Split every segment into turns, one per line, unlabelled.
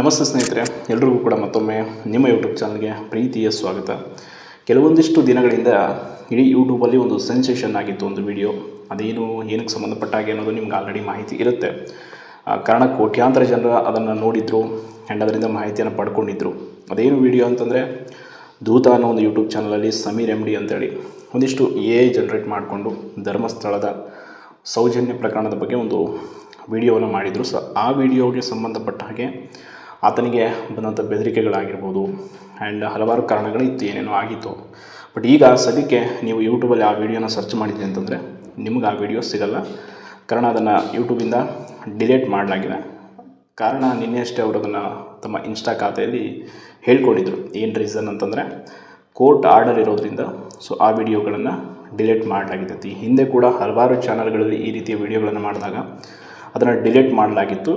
ನಮಸ್ತೆ ಸ್ನೇಹಿತರೆ, ಎಲ್ರಿಗೂ ಕೂಡ ಮತ್ತೊಮ್ಮೆ ನಿಮ್ಮ ಯೂಟ್ಯೂಬ್ ಚಾನಲ್ಗೆ ಪ್ರೀತಿಯ ಸ್ವಾಗತ. ಕೆಲವೊಂದಿಷ್ಟು ದಿನಗಳಿಂದ ಇಡೀ ಯೂಟ್ಯೂಬಲ್ಲಿ ಒಂದು ಸೆನ್ಸೇಷನ್ ಆಗಿತ್ತು ಒಂದು ವಿಡಿಯೋ ಅದೇನು, ಏನಕ್ಕೆ ಸಂಬಂಧಪಟ್ಟ ಹಾಗೆ ಅನ್ನೋದು ನಿಮ್ಗೆ ಆಲ್ರೆಡಿ ಮಾಹಿತಿ ಇರುತ್ತೆ. ಕಾರಣ ಕೋಟ್ಯಾಂತರ ಜನರು ಅದನ್ನು ನೋಡಿದ್ರು ಆ್ಯಂಡ್ ಅದರಿಂದ ಮಾಹಿತಿಯನ್ನು ಪಡ್ಕೊಂಡಿದ್ರು. ಅದೇನು ವಿಡಿಯೋ ಅಂತಂದರೆ, ದೂತ ಅನ್ನೋ ಒಂದು ಯೂಟ್ಯೂಬ್ ಚಾನಲಲ್ಲಿ ಸಮೀರ್ ಎಂ ಡಿ ಅಂತೇಳಿ ಒಂದಿಷ್ಟು ಎ ಐ ಜನ್ರೇಟ್ ಮಾಡಿಕೊಂಡು ಧರ್ಮಸ್ಥಳದ ಸೌಜನ್ಯ ಪ್ರಕರಣದ ಬಗ್ಗೆ ಒಂದು ವಿಡಿಯೋವನ್ನು ಮಾಡಿದರು. ಸೊ ಆ ವಿಡಿಯೋಗೆ ಸಂಬಂಧಪಟ್ಟ ಹಾಗೆ ಆತನಿಗೆ ಬಂದಂಥ ಬೆದರಿಕೆಗಳಾಗಿರ್ಬೋದು ಆ್ಯಂಡ್ ಹಲವಾರು ಕಾರಣಗಳು ಇತ್ತು, ಏನೇನೋ ಆಗಿತ್ತು. ಬಟ್ ಈಗ ಸದ್ಯಕ್ಕೆ ನೀವು ಯೂಟ್ಯೂಬಲ್ಲಿ ಆ ವಿಡಿಯೋನ ಸರ್ಚ್ ಮಾಡಿದ್ರಿ ಅಂತಂದರೆ ನಿಮ್ಗೆ ಆ ವಿಡಿಯೋ ಸಿಗಲ್ಲ. ಕಾರಣ ಅದನ್ನು ಯೂಟ್ಯೂಬಿಂದ ಡಿಲೀಟ್ ಮಾಡಲಾಗಿದೆ. ಕಾರಣ ನಿನ್ನೆ ಅಷ್ಟೇ ಅವರು ಅದನ್ನು ತಮ್ಮ ಇನ್ಸ್ಟಾ ಖಾತೆಯಲ್ಲಿ ಹೇಳ್ಕೊಂಡಿದ್ರು. ಏನು ರೀಸನ್ ಅಂತಂದರೆ ಕೋರ್ಟ್ ಆರ್ಡರ್ ಇರೋದ್ರಿಂದ ಸೊ ಆ ವಿಡಿಯೋಗಳನ್ನು ಡಿಲೀಟ್ ಮಾಡಲಾಗಿದೆ. ಈ ಹಿಂದೆ ಕೂಡ ಹಲವಾರು ಚಾನಲ್ಗಳಲ್ಲಿ ಈ ರೀತಿಯ ವಿಡಿಯೋಗಳನ್ನು ಮಾಡಿದಾಗ ಅದನ್ನು ಡಿಲೀಟ್ ಮಾಡಲಾಗಿತ್ತು.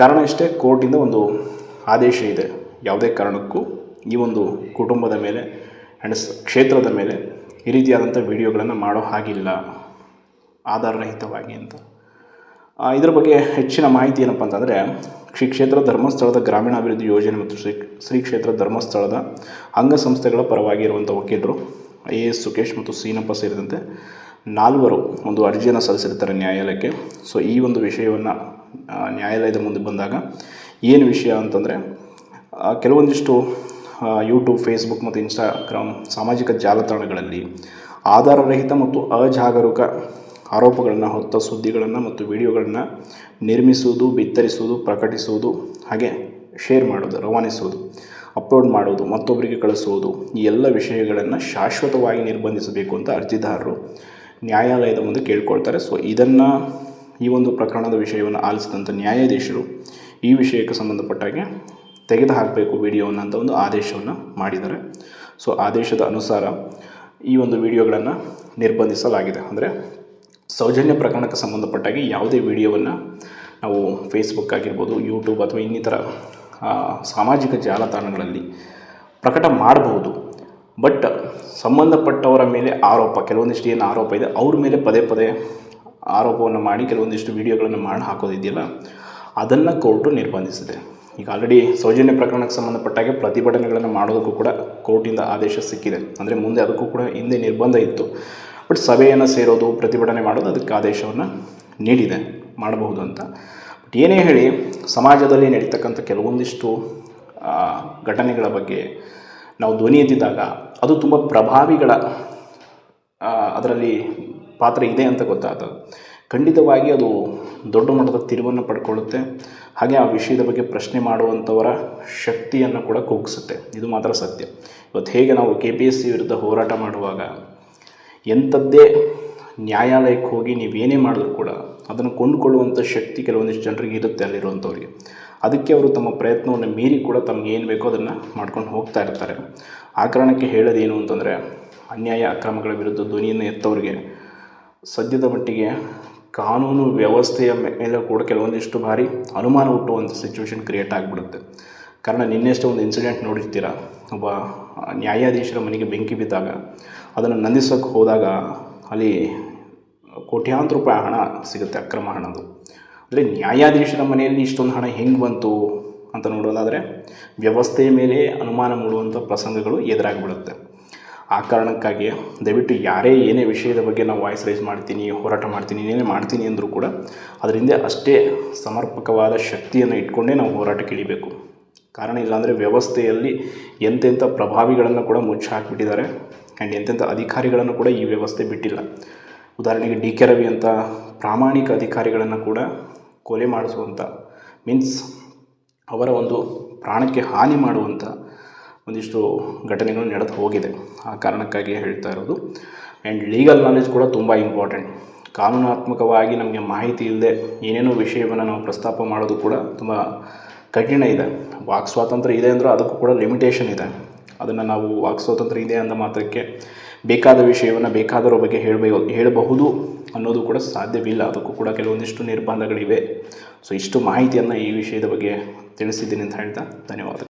ಕಾರಣ ಇಷ್ಟೇ, ಕೋರ್ಟಿಂದ ಒಂದು ಆದೇಶ ಇದೆ. ಯಾವುದೇ ಕಾರಣಕ್ಕೂ ಈ ಒಂದು ಕುಟುಂಬದ ಮೇಲೆ ಆ್ಯಂಡ್ ಕ್ಷೇತ್ರದ ಮೇಲೆ ಈ ರೀತಿಯಾದಂಥ ವಿಡಿಯೋಗಳನ್ನು ಮಾಡೋ ಹಾಗಿಲ್ಲ. ಆಧಾರರಹಿತವಾಗಿ ಅಂತ. ಇದರ ಬಗ್ಗೆ ಹೆಚ್ಚಿನ ಮಾಹಿತಿ ಏನಪ್ಪ ಅಂತಂದರೆ, ಶ್ರೀ ಕ್ಷೇತ್ರ ಧರ್ಮಸ್ಥಳದ ಗ್ರಾಮೀಣಾಭಿವೃದ್ಧಿ ಯೋಜನೆ ಮತ್ತು ಶ್ರೀ ಶ್ರೀ ಕ್ಷೇತ್ರ ಧರ್ಮಸ್ಥಳದ ಅಂಗಸಂಸ್ಥೆಗಳ ಪರವಾಗಿ ಇರುವಂಥ ವಕೀಲರು ಎ ಎಸ್ ಸುಕೇಶ್ ಮತ್ತು ಸೀನಪ್ಪ ಸೇರಿದಂತೆ ನಾಲ್ವರು ಒಂದು ಅರ್ಜಿಯನ್ನು ಸಲ್ಲಿಸಿರ್ತಾರೆ ನ್ಯಾಯಾಲಯಕ್ಕೆ. ಸೊ ಈ ಒಂದು ವಿಷಯವನ್ನು ನ್ಯಾಯಾಲಯದ ಮುಂದೆ ಬಂದಾಗ ಏನು ವಿಷಯ ಅಂತಂದರೆ ಕೆಲವೊಂದಿಷ್ಟು ಯೂಟ್ಯೂಬ್ ಫೇಸ್ಬುಕ್ ಮತ್ತು ಇನ್ಸ್ಟಾಗ್ರಾಮ್ ಸಾಮಾಜಿಕ ಜಾಲತಾಣಗಳಲ್ಲಿ ಆಧಾರರಹಿತ ಮತ್ತು ಅಜಾಗರೂಕ ಆರೋಪಗಳನ್ನು ಹೊತ್ತ ಸುದ್ದಿಗಳನ್ನು ಮತ್ತು ವಿಡಿಯೋಗಳನ್ನು ನಿರ್ಮಿಸುವುದು, ಬಿತ್ತರಿಸುವುದು, ಪ್ರಕಟಿಸುವುದು, ಹಾಗೆ ಶೇರ್ ಮಾಡೋದು ರವಾನಿಸುವುದು ಅಪ್ಲೋಡ್ ಮಾಡೋದು ಮತ್ತೊಬ್ಬರಿಗೆ ಕಳಿಸುವುದು, ಈ ಎಲ್ಲ ವಿಷಯಗಳನ್ನು ಶಾಶ್ವತವಾಗಿ ನಿರ್ಬಂಧಿಸಬೇಕು ಅಂತ ಅರ್ಜಿದಾರರು ನ್ಯಾಯಾಲಯದ ಮುಂದೆ ಕೇಳ್ಕೊಳ್ತಾರೆ. ಸೊ ಇದನ್ನು ಈ ಒಂದು ಪ್ರಕರಣದ ವಿಷಯವನ್ನು ಆಲಿಸಿದಂಥ ನ್ಯಾಯಾಧೀಶರು ಈ ವಿಷಯಕ್ಕೆ ಸಂಬಂಧಪಟ್ಟಾಗೆ ತೆಗೆದು ಹಾಕಬೇಕು ವಿಡಿಯೋವನ್ನು ಅಂತ ಒಂದು ಆದೇಶವನ್ನು ಮಾಡಿದ್ದಾರೆ. ಸೊ ಆದೇಶದ ಅನುಸಾರ ಈ ಒಂದು ವಿಡಿಯೋಗಳನ್ನು ನಿರ್ಬಂಧಿಸಲಾಗಿದೆ. ಅಂದರೆ ಸೌಜನ್ಯ ಪ್ರಕರಣಕ್ಕೆ ಸಂಬಂಧಪಟ್ಟಾಗೆ ಯಾವುದೇ ವಿಡಿಯೋವನ್ನು ನಾವು ಫೇಸ್ಬುಕ್ ಆಗಿರ್ಬೋದು ಯೂಟ್ಯೂಬ್ ಅಥವಾ ಇನ್ನಿತರ ಸಾಮಾಜಿಕ ಜಾಲತಾಣಗಳಲ್ಲಿ ಪ್ರಕಟ ಮಾಡಬಹುದು. ಬಟ್ ಸಂಬಂಧಪಟ್ಟವರ ಮೇಲೆ ಆರೋಪ, ಕೆಲವೊಂದಿಷ್ಟು ಏನು ಆರೋಪ ಇದೆ, ಅವ್ರ ಮೇಲೆ ಪದೇ ಪದೇ ಆರೋಪವನ್ನು ಮಾಡಿ ಕೆಲವೊಂದಿಷ್ಟು ವಿಡಿಯೋಗಳನ್ನು ಮಾಡಿ ಹಾಕೋದಿದೆಯಲ್ಲ, ಅದನ್ನು ಕೋರ್ಟು ನಿರ್ಬಂಧಿಸಿದೆ. ಈಗ ಆಲ್ರೆಡಿ ಸೌಜನ್ಯ ಪ್ರಕರಣಕ್ಕೆ ಸಂಬಂಧಪಟ್ಟಾಗೆ ಪ್ರತಿಭಟನೆಗಳನ್ನು ಮಾಡೋದಕ್ಕೂ ಕೂಡ ಕೋರ್ಟಿಂದ ಆದೇಶ ಸಿಕ್ಕಿದೆ. ಅಂದರೆ ಮುಂದೆ ಅದಕ್ಕೂ ಕೂಡ ಹಿಂದೆ ನಿರ್ಬಂಧ ಇತ್ತು. ಬಟ್ ಸಭೆಯನ್ನು ಸೇರೋದು, ಪ್ರತಿಭಟನೆ ಮಾಡೋದು, ಅದಕ್ಕೆ ಆದೇಶವನ್ನು ನೀಡಿದೆ. ಮಾಡಬಹುದು ಅಂತ. ಬಟ್ ಏನೇ ಹೇಳಿ, ಸಮಾಜದಲ್ಲಿ ನಡೀತಕ್ಕಂಥ ಕೆಲವೊಂದಿಷ್ಟು ಘಟನೆಗಳ ಬಗ್ಗೆ ನಾವು ಧ್ವನಿ ಎತ್ತಿದಾಗ ಅದು ತುಂಬ ಪ್ರಭಾವಿಗಳ ಅದರಲ್ಲಿ ಪಾತ್ರ ಇದೆ ಅಂತ ಗೊತ್ತಾಗ್ತದೆ ಖಂಡಿತವಾಗಿ ಅದು ದೊಡ್ಡ ಮಟ್ಟದ ತಿರುವನ್ನು ಪಡ್ಕೊಳ್ಳುತ್ತೆ. ಹಾಗೆ ಆ ವಿಷಯದ ಬಗ್ಗೆ ಪ್ರಶ್ನೆ ಮಾಡುವಂಥವರ ಶಕ್ತಿಯನ್ನು ಕೂಡ ಕುಗ್ಗಿಸುತ್ತೆ ಇದು ಮಾತ್ರ ಸತ್ಯ. ಇವತ್ತು ಹೇಗೆ ನಾವು ಕೆ ಪಿ ಎಸ್ ಸಿ ವಿರುದ್ಧ ಹೋರಾಟ ಮಾಡುವಾಗ ಎಂಥದ್ದೇ ನ್ಯಾಯಾಲಯಕ್ಕೆ ಹೋಗಿ ನೀವೇನೇ ಮಾಡಿದ್ರು ಕೂಡ ಅದನ್ನು ಕೊಂಡುಕೊಳ್ಳುವಂಥ ಶಕ್ತಿ ಕೆಲವೊಂದಿಷ್ಟು ಜನರಿಗೆ ಇರುತ್ತೆ ಅಲ್ಲಿರುವಂಥವ್ರಿಗೆ. ಅದಕ್ಕೆ ಅವರು ತಮ್ಮ ಪ್ರಯತ್ನವನ್ನು ಮೀರಿ ಕೂಡ ತಮ್ಗೆ ಏನು ಬೇಕೋ ಅದನ್ನು ಮಾಡ್ಕೊಂಡು ಹೋಗ್ತಾ ಇರ್ತಾರೆ. ಆ ಕಾರಣಕ್ಕೆ ಹೇಳೋದೇನು ಅಂತಂದರೆ ಅನ್ಯಾಯ, ಅಕ್ರಮಗಳ ವಿರುದ್ಧ ಧ್ವನಿಯನ್ನು ಎತ್ತವರಿಗೆ ಸದ್ಯದ ಮಟ್ಟಿಗೆ ಕಾನೂನು ವ್ಯವಸ್ಥೆಯ ಮೇಲೆ ಕೂಡ ಕೆಲವೊಂದಿಷ್ಟು ಬಾರಿ ಅನುಮಾನ ಹುಟ್ಟುವಂಥ ಸಿಚುವೇಶನ್ ಕ್ರಿಯೇಟ್ ಆಗಿಬಿಡುತ್ತೆ. ಕಾರಣ ನಿನ್ನೆಷ್ಟೇ ಒಂದು ಇನ್ಸಿಡೆಂಟ್ ನೋಡಿರ್ತೀರ? ಒಬ್ಬ ನ್ಯಾಯಾಧೀಶರ ಮನೆಗೆ ಬೆಂಕಿ ಬಿದ್ದಾಗ, ಅದನ್ನು ನಂದಿಸೋಕ್ಕೆ ಹೋದಾಗ ಅಲ್ಲಿ ಕೋಟ್ಯಾಂತರ ರೂಪಾಯಿ ಹಣ ಸಿಗುತ್ತೆ, ಅಕ್ರಮ ಹಣದು ಅಂದರೆ ನ್ಯಾಯಾಧೀಶರ ಮನೆಯಲ್ಲಿ ಇಷ್ಟೊಂದು ಹಣ ಹೆಂಗೆ ಬಂತು ಅಂತ ನೋಡೋದಾದರೆ ವ್ಯವಸ್ಥೆಯ ಮೇಲೆ ಅನುಮಾನ ಮೂಡುವಂಥ ಪ್ರಸಂಗಗಳು ಎದುರಾಗಿಬಿಡುತ್ತೆ. ಆ ಕಾರಣಕ್ಕಾಗಿ ದಯವಿಟ್ಟು ಯಾರೇ ಏನೇ ವಿಷಯದ ಬಗ್ಗೆ ನಾವು ವಾಯ್ಸ್ ರೈಸ್ ಮಾಡ್ತೀನಿ, ಹೋರಾಟ ಮಾಡ್ತೀನಿ, ಏನೇ ಮಾಡ್ತೀನಿ ಅಂದರೂ ಕೂಡ ಅದರಿಂದ ಅಷ್ಟೇ ಸಮರ್ಪಕವಾದ ಶಕ್ತಿಯನ್ನು ಇಟ್ಕೊಂಡೇ ನಾವು ಹೋರಾಟಕ್ಕೆ ಇಳಿಬೇಕು. ಕಾರಣ ಇಲ್ಲಾಂದರೆ ವ್ಯವಸ್ಥೆಯಲ್ಲಿ ಎಂತೆಂಥ ಪ್ರಭಾವಿಗಳನ್ನು ಕೂಡ ಮುಚ್ಚಿ ಹಾಕಿಬಿಟ್ಟಿದ್ದಾರೆ. ಆ್ಯಂಡ್ ಎಂತೆಂಥ ಅಧಿಕಾರಿಗಳನ್ನು ಕೂಡ ಈ ವ್ಯವಸ್ಥೆ ಬಿಟ್ಟಿಲ್ಲ. ಉದಾಹರಣೆಗೆ ಡಿ ಕೆ ರವಿ ಅಂತ ಪ್ರಾಮಾಣಿಕ ಅಧಿಕಾರಿಗಳನ್ನು ಕೂಡ ಕೊಲೆ ಮಾಡಿಸುವಂಥ ಮೀನ್ಸ್ ಅವರ ಒಂದು ಪ್ರಾಣಕ್ಕೆ ಹಾನಿ ಮಾಡುವಂಥ ಒಂದಿಷ್ಟು ಘಟನೆಗಳು ನಡೆದು ಹೋಗಿದೆ. ಆ ಕಾರಣಕ್ಕಾಗಿ ಹೇಳ್ತಾ ಇರೋದು. ಆ್ಯಂಡ್ ಲೀಗಲ್ ನಾಲೆಜ್ ಕೂಡ ತುಂಬ ಇಂಪಾರ್ಟೆಂಟ್ ಕಾನೂನಾತ್ಮಕವಾಗಿ ನಮಗೆ ಮಾಹಿತಿ ಇಲ್ಲದೆ ಏನೇನೋ ವಿಷಯವನ್ನು ನಾವು ಪ್ರಸ್ತಾಪ ಮಾಡೋದು ಕೂಡ ತುಂಬ ಕಠಿಣ ಇದೆ. ವಾಕ್ ಸ್ವಾತಂತ್ರ್ಯ ಇದೆ ಅಂದರೂ ಅದಕ್ಕೂ ಕೂಡ ಲಿಮಿಟೇಷನ್ ಇದೆ. ಅದನ್ನು ನಾವು ವಾಕ್ ಸ್ವಾತಂತ್ರ್ಯ ಇದೆ ಅಂದ ಮಾತ್ರಕ್ಕೆ ಬೇಕಾದ ವಿಷಯವನ್ನು ಬೇಕಾದವರ ಬಗ್ಗೆ ಹೇಳಬೇಕು ಹೇಳಬಹುದು ಅನ್ನೋದು ಕೂಡ ಸಾಧ್ಯವಿಲ್ಲ. ಅದಕ್ಕೂ ಕೂಡ ಕೆಲವೊಂದಿಷ್ಟು ನಿರ್ಬಂಧಗಳಿವೆ. ಸೊ ಇಷ್ಟು ಮಾಹಿತಿಯನ್ನು ಈ ವಿಷಯದ ಬಗ್ಗೆ ತಿಳಿಸಿದ್ದೀನಿ ಅಂತ ಹೇಳ್ತಾ ಧನ್ಯವಾದ